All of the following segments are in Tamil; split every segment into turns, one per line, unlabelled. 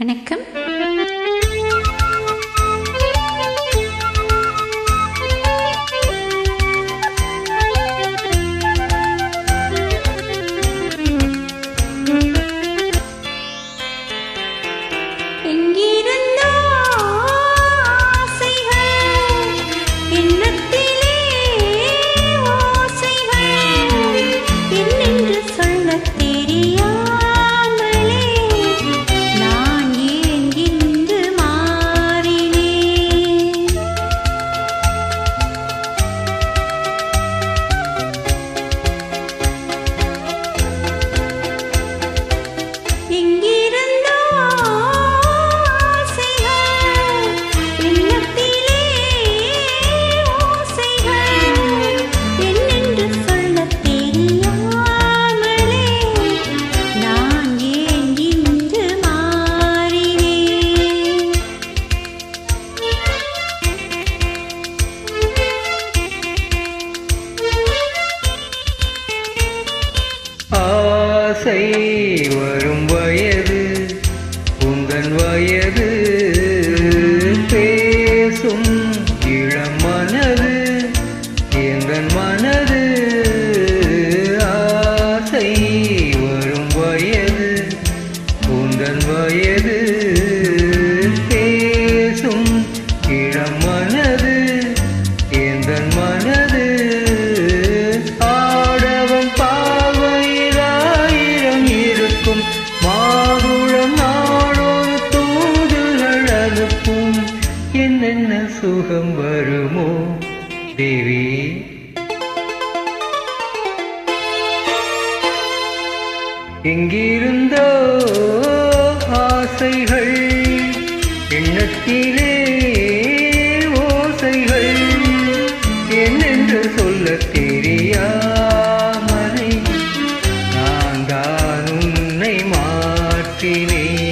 வணக்கம்.
ஆசை வரும் வயது உங்கள் வயது. பேசும் இளம் மனது எங்கள் மனது. ஆசை வரும் வயது உங்கள் வயது. யூகம் வருமோ தேவி எங்கிருந்தோ ஆசைகள் எண்ணத்திலே ஓசைகள் என்னென்று சொல்ல தெரியாமலை நான் தான் உன்னை மாற்றினேன்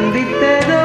சந்தித்ததோ